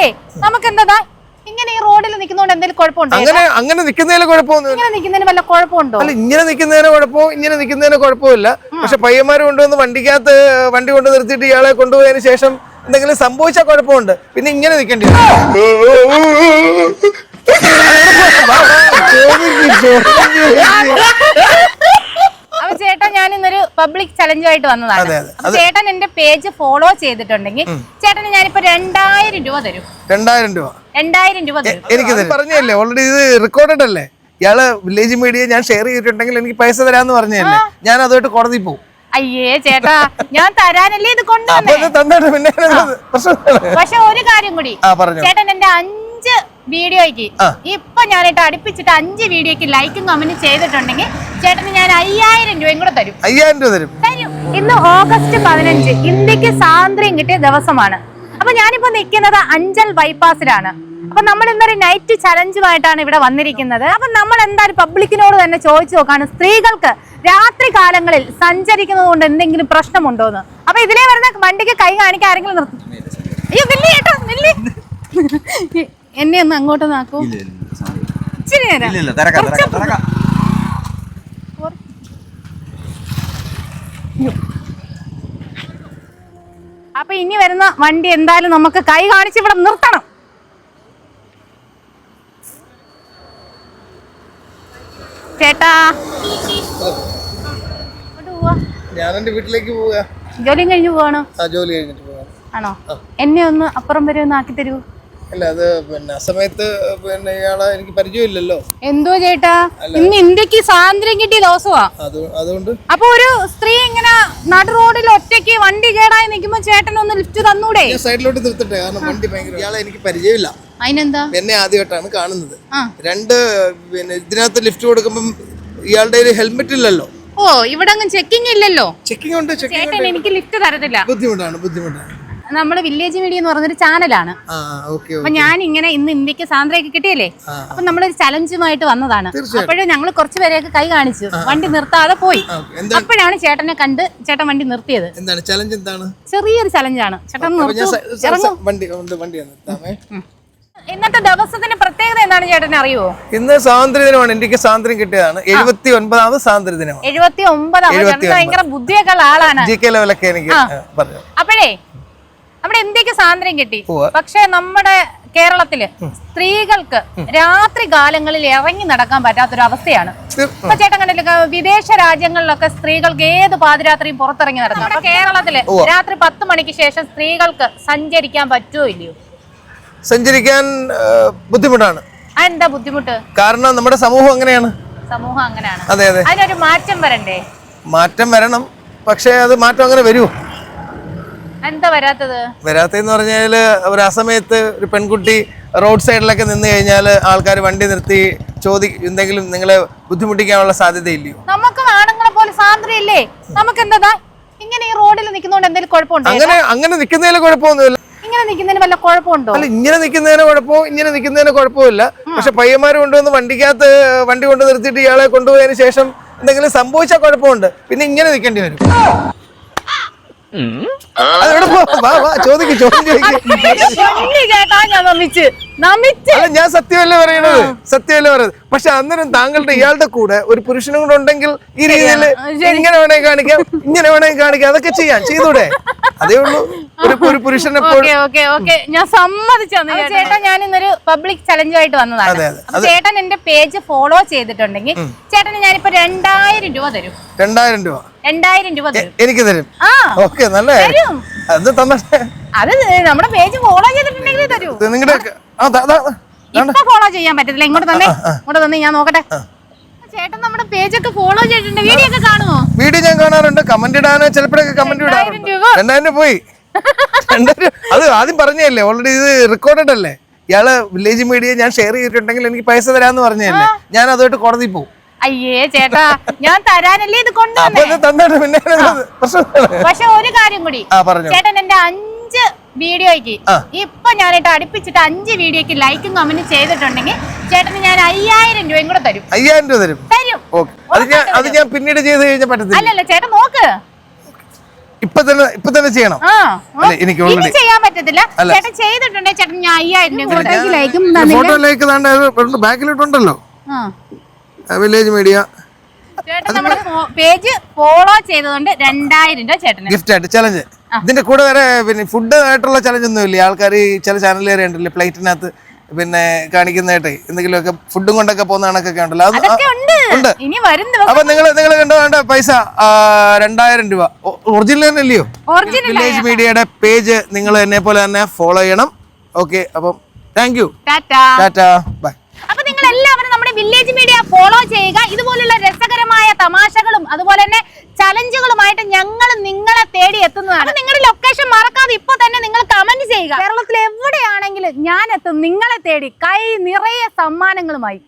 ഇല്ലേ നമുക്ക് എന്താ ഇങ്ങനെ ഈ റോഡിൽ നിൽക്കുന്നോണ്ട് എന്തെങ്കിലും കുഴപ്പമുണ്ടോ അങ്ങനെ അങ്ങനെ നിൽക്കുന്നതിന് കുഴപ്പമൊന്നും ഇങ്ങനെ നിൽക്കുന്നതിന് വല്ല കുഴപ്പമുണ്ടോ? അല്ല ഇങ്ങനെ നിൽക്കുന്നതിന് കുഴപ്പവും ഇങ്ങനെ നിൽക്കുന്നതിന് കുഴപ്പമില്ല. പക്ഷെ പയ്യന്മാർ കൊണ്ടുവന്ന് വണ്ടിക്കകത്ത് വണ്ടി കൊണ്ട് നിർത്തിയിട്ട് ഇയാളെ കൊണ്ടുപോയതിന് ശേഷം എന്തെങ്കിലും സംഭവിച്ചാൽ കുഴപ്പമുണ്ട്. പിന്നെ ഇങ്ങനെ നിൽക്കേണ്ടി വരും. വാ, വാ, ചോദിക്ക്, ചോദിക്ക്. അപ്പൊ ചേട്ടാ ഞാൻ ഇന്നൊരു പബ്ലിക് ചലഞ്ചായിട്ട് വന്നതാണ്. ചേട്ടൻ എന്റെ പേജ് ഫോളോ ചെയ്തിട്ടുണ്ടെങ്കിൽ ചേട്ടന് ഞാനിപ്പോ രണ്ടായിരം രൂപ തരും. രണ്ടായിരം രൂപ. രണ്ടായിരം രൂപ തരും. എനിക്ക് പറഞ്ഞല്ലേ ഓൾറെഡി ഇത് റെക്കോർഡഡ് അല്ലേ? ഇയാൾ വില്ലേജ് മീഡിയ ഞാൻ ഷെയർ ചെയ്തിട്ടുണ്ടെങ്കിൽ എനിക്ക് പൈസ തരാന്ന് പറഞ്ഞല്ലേ ഞാൻ അതുമായിട്ട് കോടതി പോകും അയ്യേ ചേട്ടാ ഞാൻ തരാനല്ലേ ഇത് കൊണ്ടുവന്നേ? ഇത് തന്നിട്ട് പിന്നെ പക്ഷെ ഒരു കാര്യം കൂടി. ആ പറഞ്ഞു. ചേട്ടൻ എന്റെ അഞ്ച് വീഡിയോയ്ക്ക്. ഇപ്പൊ ഞാനായിട്ട് അടുപ്പിച്ചിട്ട് അഞ്ച് വീഡിയോക്ക് ലൈക്കും കമന്റും ചെയ്തിട്ടുണ്ടെങ്കിൽ ചേട്ടന് ഞാൻ അയ്യായിരം രൂപയും കൂടെ തരും. അയ്യായിരം രൂപ തരും. തരും. ഇന്ന് ഓഗസ്റ്റ് പതിനഞ്ച് ഇന്ത്യയ്ക്ക് സ്വാതന്ത്ര്യം കിട്ടിയ ദിവസമാണ്. അപ്പൊ ഞാനിപ്പോ നിൽക്കുന്നത് അഞ്ചൽ ബൈപ്പാസിലാണ് അപ്പൊ നമ്മൾ ഇന്നൊരു നൈറ്റ് ചലഞ്ചുമായിട്ടാണ് ഇവിടെ വന്നിരിക്കുന്നത്. അപ്പൊ നമ്മൾ എന്തായാലും പബ്ലിക്കിനോട് തന്നെ ചോദിച്ചു നോക്കാണ് സ്ത്രീകൾക്ക് രാത്രി കാലങ്ങളിൽ സഞ്ചരിക്കുന്നത് കൊണ്ട് എന്തെങ്കിലും പ്രശ്നമുണ്ടോന്ന്? അപ്പൊ ഇതിലേ വരുന്ന വണ്ടിക്ക് കൈ കാണിക്കാൻ ആരെങ്കിലും നിർത്തും. അയ്യോ കേട്ടോ നില്ലി എന്നെ ഒന്ന് അങ്ങോട്ട് നാക്കൂ. ഇച്ചിരി നേരം. അപ്പൊ ഇനി വരുന്ന വണ്ടി എന്തായാലും നമുക്ക് കൈ കാണിച്ച് ഇവിടെ നിർത്തണം. ചേട്ടാ. ഞാൻ എന്റെ വീട്ടിലേക്ക് പോവുക. ജോലിയും കഴിഞ്ഞു പോവാണോ. ആ ജോലി കഴിഞ്ഞിട്ട് ആണോ? എന്നെ ഒന്ന് അപ്പുറം വരെ ഒന്ന് ആക്കി തരൂ അല്ല അത് പിന്നെ സമയത്ത് പിന്നെ ഇയാളെ എനിക്ക് പരിചയമില്ലല്ലോ. എന്തോ ചേട്ടാ? ഇന്ന് ഇന്ത്യയ്ക്ക് സ്വാതന്ത്ര്യം കിട്ടിയ ദിവസമാ അത് അതുകൊണ്ട്? അപ്പൊ ഒരു സ്ത്രീ ഇങ്ങനെ നടു റോഡിൽ ഒറ്റയ്ക്ക് വണ്ടി കേടായി നിൽക്കുമ്പോ ചേട്ടൻ ഒന്ന് ലിഫ്റ്റ് തന്നൂടെ? സൈഡിലോട്ട് നിർത്തട്ടെ കാരണം വണ്ടി ഭയങ്കര ഇയാളെ എനിക്ക് പരിചയമില്ല. അതിനെന്താ? എന്നെ ആദ്യമായിട്ടാണ് കാണുന്നത്. രണ്ട് പിന്നെ ഇതിനകത്ത് ലിഫ്റ്റ് കൊടുക്കുമ്പം ഇയാളുടെ ഹെൽമെറ്റ് ഇല്ലല്ലോ. ഓ ഇവിടെ ചെക്കിംഗ് ഇല്ലല്ലോ. ചെക്കിംഗ് ഉണ്ട് ചേട്ടൻ എനിക്ക് ലിഫ്റ്റ് തരത്തില്ല. ബുദ്ധിമുട്ടാണ് ബുദ്ധിമുട്ടാണ്. നമ്മൾ വില്ലേജ് മീഡിയ എന്ന് പറഞ്ഞൊരു ചാനലാണ് അപ്പൊ ഞാൻ ഇങ്ങനെ ഇന്ന് ഇന്ത്യയ്ക്ക് സ്വാതന്ത്ര്യമൊക്കെ കിട്ടിയല്ലേ. അപ്പൊ നമ്മളൊരു ചലഞ്ചുമായിട്ട് വന്നതാണ്. അപ്പോഴും ഞങ്ങൾ കുറച്ചുപേരെയൊക്കെ കൈ കാണിച്ചു. വണ്ടി നിർത്താതെ പോയി. അപ്പോഴാണ് ചേട്ടനെ കണ്ട് ചേട്ടൻ വണ്ടി നിർത്തിയത്. എന്താണ്? ചലഞ്ച് എന്താണ്? ചെറിയൊരു ചലഞ്ചാണ് ചേട്ടൻ ഇന്നത്തെ ദിവസത്തിന്റെ പ്രത്യേകത എന്താണ് ചേട്ടൻ അറിയുമോ ഇന്ന് സ്വാതന്ത്ര്യ ദിനമാണ് ഇന്ത്യയ്ക്ക് സ്വാതന്ത്ര്യം കിട്ടിയതാണ്. എഴുപത്തി ഒൻപതാമത് സ്വാതന്ത്ര്യ ദിനമാണ് എഴുപത്തി ഒമ്പതാമത് ഭയങ്കര ബുദ്ധിയൊക്കെ ഉള്ള ആളാണ്. ജി കെ ലെവലൊക്കെ എനിക്ക് പറഞ്ഞു. അപ്പോഴേ നമ്മുടെ ഇന്ത്യയ്ക്ക് സ്വാതന്ത്ര്യം കിട്ടി. പക്ഷെ നമ്മുടെ കേരളത്തിൽ സ്ത്രീകൾക്ക് രാത്രി കാലങ്ങളിൽ ഇറങ്ങി നടക്കാൻ പറ്റാത്തൊരു അവസ്ഥയാണ് ഇപ്പൊ ചേട്ടൻ കണ്ടില്ല വിദേശ രാജ്യങ്ങളിലൊക്കെ സ്ത്രീകൾക്ക് ഏത് പാതിരാത്രിയും പുറത്തിറങ്ങി നടക്കും. നമ്മുടെ കേരളത്തിൽ രാത്രി പത്ത് മണിക്ക് ശേഷം സ്ത്രീകൾക്ക് സഞ്ചരിക്കാൻ പറ്റുമോ ഇല്ലയോ? സഞ്ചരിക്കാൻ ബുദ്ധിമുട്ടാണ്. എന്താ ബുദ്ധിമുട്ട്? കാരണം നമ്മുടെ സമൂഹം അങ്ങനെയാണ്. സമൂഹം അങ്ങനെയാണ്. അതെ അതെ. അതിനൊരു മാറ്റം വരണ്ടേ? മാറ്റം വരണം. പക്ഷേ അത് മാറ്റം അങ്ങനെ വരുമോ എന്താ വരാത്തത്? വരാത്തെന്ന് പറഞ്ഞാൽ ഒരു ആ സമയത്ത് ഒരു പെൺകുട്ടി റോഡ് സൈഡിലൊക്കെ നിന്ന് കഴിഞ്ഞാൽ ആൾക്കാർ വണ്ടി നിർത്തി ചോദി എന്തെങ്കിലും നിങ്ങളെ ബുദ്ധിമുട്ടിക്കാനുള്ള സാധ്യതയില്ലയോ? നമുക്ക് ആണുങ്ങളെ പോലെ സ്വാതന്ത്ര്യം ഇല്ലേ നമുക്ക് എന്താ ഇങ്ങനെ ഈ റോഡിൽ നിൽക്കുന്നോണ്ട് എന്തെങ്കിലും കുഴപ്പമുണ്ടോ അങ്ങനെ അങ്ങനെ നിൽക്കുന്നതിൽ കുഴപ്പമൊന്നുമില്ല. ഇങ്ങനെ നിൽക്കുന്നതിന് വല്ല കുഴപ്പമുണ്ടോ? അല്ല ഇങ്ങനെ നിൽക്കുന്നതിന് കുഴപ്പവും ഇങ്ങനെ നിൽക്കുന്നതിന് കുഴപ്പമില്ല. പക്ഷെ പയ്യന്മാർ കൊണ്ടുവന്ന് വണ്ടിക്കകത്ത് വണ്ടി കൊണ്ട് നിർത്തിയിട്ട് ഇയാളെ കൊണ്ടുപോയതിനു ശേഷം എന്തെങ്കിലും സംഭവിച്ചാൽ കുഴപ്പമുണ്ട്. പിന്നെ ഇങ്ങനെ നിൽക്കേണ്ടി വരും. ചോദിക്ക് ചോദിക്ക്. ചേട്ടാ ഞാൻ അല്ല ഞാൻ സത്യമല്ലേ പറയണത് സത്യമല്ലേ പറയുന്നത്? പക്ഷെ അന്നേരം താങ്കളുടെ ഇയാളുടെ കൂടെ ഒരു പുരുഷനും കൂടെ ഉണ്ടെങ്കിൽ ഈ രീതിയിൽ ഇങ്ങനെ വേണമെങ്കിൽ കാണിക്കാം ഇങ്ങനെ വേണമെങ്കിൽ കാണിക്കാം അതൊക്കെ ചെയ്യാം. ചെയ്തൂടെ? അതേ ഉള്ളൂ. ഒരു ഒരു പുരുഷൻ എപ്പോഴും ഓക്കെ ഓക്കെ ഓക്കെ. ഞാൻ സമ്മതിച്ചു ചേട്ടാ ഞാൻ ഇന്നൊരു പബ്ലിക് ചലഞ്ചുമായിട്ട് വന്നതാണ്. അതെ, അതെ. ചേട്ടൻ എന്റെ പേജ് ഫോളോ ചെയ്തിട്ടുണ്ടെങ്കിൽ ചേട്ടന് ഞാനിപ്പോ രണ്ടായിരം രൂപ തരും. രണ്ടായിരം രൂപ. രണ്ടായിരം രൂപ തരും. എനിക്ക് തരും. ഓക്കെ നല്ല. അത് നമ്മുടെ പേജ് ഫോളോ ചെയ്തിട്ടുണ്ടെങ്കിൽ തരൂ. നിങ്ങളുടെ. ഇപ്പൊ ഫോളോ ചെയ്യാൻ പറ്റത്തില്ല. ഇങ്ങോട്ട് തന്നെ. ഇങ്ങോട്ട് തന്നെ ഞാൻ നോക്കട്ടെ. ചേട്ടൻ നമ്മുടെ പേജ് ഒക്കെ ഫോളോ ചെയ്തിട്ടുണ്ട്. വീഡിയോ ഒക്കെ കാണുമോ? വീഡിയോ ഞാൻ കാണാറുണ്ട്. കമന്റ് ഇടാനോ ചിലപ്പോഴൊക്കെ കമന്റ് ഇടാറുണ്ട്. രണ്ടായിരം പോയി. രണ്ടായിരം അത് ആദ്യം പറഞ്ഞല്ലേ ഓൾറെഡി ഇത് റെക്കോർഡഡ് അല്ലേ? ഇയാൾ വില്ലേജ് മീഡിയ ഞാൻ ഷെയർ ചെയ്തിട്ടുണ്ടെങ്കിൽ എനിക്ക് പൈസ തരാന്ന് പറഞ്ഞല്ലേ ഞാൻ അതുമായിട്ട് കോടതി പോകും അയ്യേ ചേട്ടാ ഞാൻ തരാനല്ലേ ഇത് കൊണ്ടുവന്നേ? പക്ഷെ ഒരു കാര്യം കൂടി. ചേട്ടൻ എന്റെ അഞ്ച് വീഡിയോയ്ക്ക്. ഇപ്പൊ ഞാനിട്ട് അടുപ്പിച്ചിട്ട് അഞ്ച് വീഡിയോക്ക് ലൈക്കും കമന്റും ചെയ്തിട്ടുണ്ടെങ്കിൽ ചേട്ടന് ഞാൻ അയ്യായിരം രൂപയും കൂടെ തരും. അയ്യായിരം രൂപ തരും. തരും. ഓക്കെ. അത് ഞാൻ അത് ഞാൻ പിന്നീട് ചെയ്ത് കഴിഞ്ഞാൽ പറ്റത്തില്ല. അല്ലല്ല ചേട്ടൻ നോക്ക്. ഇപ്പൊ തന്നെ ഇപ്പൊ തന്നെ ചെയ്യണം. ആ. എനിക്ക് ഓൾറെഡി ചെയ്യാൻ പറ്റത്തില്ല. ചേട്ടൻ ചെയ്തിട്ടുണ്ടെങ്കിൽ ചേട്ടൻ ഞാൻ അയ്യായിരം രൂപ ലൈക്കും ബാക്കിലിട്ടുണ്ടല്ലോ. വില്ലേജ് മീഡിയ ചേട്ടൻ നമ്മുടെ പേജ് ഫോളോ ചെയ്തതുകൊണ്ട് രണ്ടായിരം രൂപ ചേട്ടന്. ഗിഫ്റ്റ് ആയിട്ട് ചലഞ്ച് ഇതിന്റെ കൂടെ വേറെ പിന്നെ ഫുഡ് ആയിട്ടുള്ള ചലഞ്ച് ഒന്നും ഇല്ല. ആൾക്കാർ ഈ ചില ചാനലുകാരെ ഉണ്ടല്ലേ പ്ലേറ്റിനകത്ത് പിന്നെ കാണിക്കുന്നതായിട്ടേ. എന്തെങ്കിലുമൊക്കെ ഫുഡും കൊണ്ടൊക്കെ പോകുന്ന കണക്കൊക്കെ ഉണ്ടല്ലോ. അത് ഉണ്ട്. അപ്പൊ നിങ്ങൾ നിങ്ങൾ കണ്ടോ വേണ്ട പൈസ? രണ്ടായിരം രൂപ. ഒറിജിനൽ തന്നെ അല്ലയോ വില്ലേജ് മീഡിയയുടെ പേജ് നിങ്ങൾ എന്നെ പോലെ തന്നെ ഫോളോ ചെയ്യണം. ഓക്കെ അപ്പം താങ്ക് യു ടാറ്റാ. ബൈ അപ്പൊ നിങ്ങൾ എല്ലാവരും നമ്മുടെ വില്ലേജ് മീഡിയ ഫോളോ ചെയ്യുക. ഇതുപോലുള്ള രസകരമായ തമാശകളും അതുപോലെ തന്നെ തേടി എത്തുന്നതാണ്. നിങ്ങളുടെ ലൊക്കേഷൻ മറക്കാതെ ഇപ്പൊ തന്നെ നിങ്ങൾ കമന്റ് ചെയ്യുക. കേരളത്തിൽ എവിടെയാണെങ്കിലും ഞാൻ എത്തും. നിങ്ങളെ തേടി കൈ നിറയെ സമ്മാനങ്ങളുമായി.